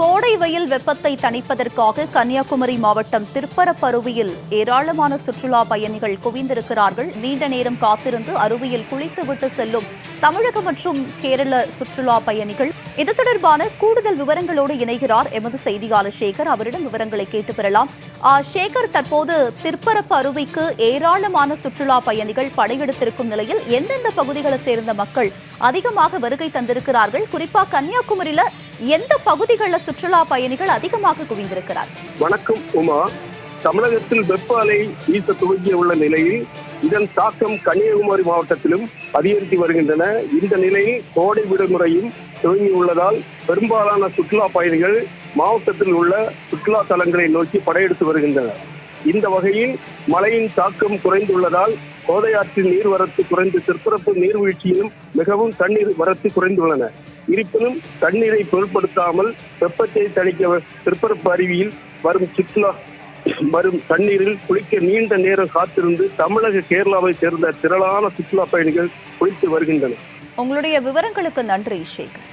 கோடை வெயில் வெப்பத்தை தணிப்பதற்காக கன்னியாகுமரி மாவட்டம் திருப்பரப்பருவியில் ஏராளமான சுற்றுலா பயணிகள் குவிந்திருக்கிறார்கள். நீண்ட நேரம் காத்திருந்து அருவியில் குளித்துவிட்டு செல்லும் தமிழக மற்றும் கேரள சுற்றுலா பயணிகள். இது தொடர்பான கூடுதல் விவரங்களோடு இணைகிறார் எமது செய்தியாளர் சேகர். அவரிடம் விவரங்களை கேட்டு பெறலாம். சேகர் தற்போது திருப்பரப்பு அருவிக்கு ஏராளமான சுற்றுலா பயணிகள் படையெடுத்திருக்கும் நிலையில் எந்தெந்த பகுதிகளை சேர்ந்த மக்கள் அதிகமாக வருகை தந்திருக்கிறார்கள்? குறிப்பா கன்னியாகுமரியில எந்த பகுதிகளில் சுற்றுலா பயணிகள் அதிகமாக குவிந்திருக்கிறார் வணக்கம் உமா. தமிழகத்தில் வெப்ப அலை வீச துவங்கியுள்ள நிலையில் இதன் தாக்கம் கன்னியாகுமரி மாவட்டத்திலும் அதிகரித்து வருகின்றன. இந்த நிலையில் கோடை விடுமுறையும் துவங்கியுள்ளதால் பெரும்பாலான சுற்றுலா பயணிகள் மாவட்டத்தில் உள்ள சுற்றுலா தலங்களை நோக்கி படையெடுத்து வருகின்றனர். இந்த வகையில் மழையின் தாக்கம் குறைந்துள்ளதால் கோதையாற்றின் நீர்வரத்து குறைந்து திருப்பரப்பு நீர்வீழ்ச்சியிலும் மிகவும் தண்ணீர் வரத்து குறைந்துள்ளன. இருப்பினும் தண்ணீரை பொருட்படுத்தாமல் வெப்பத்தை தணிக்க திருப்பரப்பு அருவியில் வரும் சுற்றுலா வரும் தண்ணீரில் குளிக்க நீண்ட நேரம் காத்திருந்து தமிழக கேரளாவை சேர்ந்த திரளான சுற்றுலா பயணிகள் குளித்து வருகின்றனர். உங்களுடைய விவரங்களுக்கு நன்றி சேகர்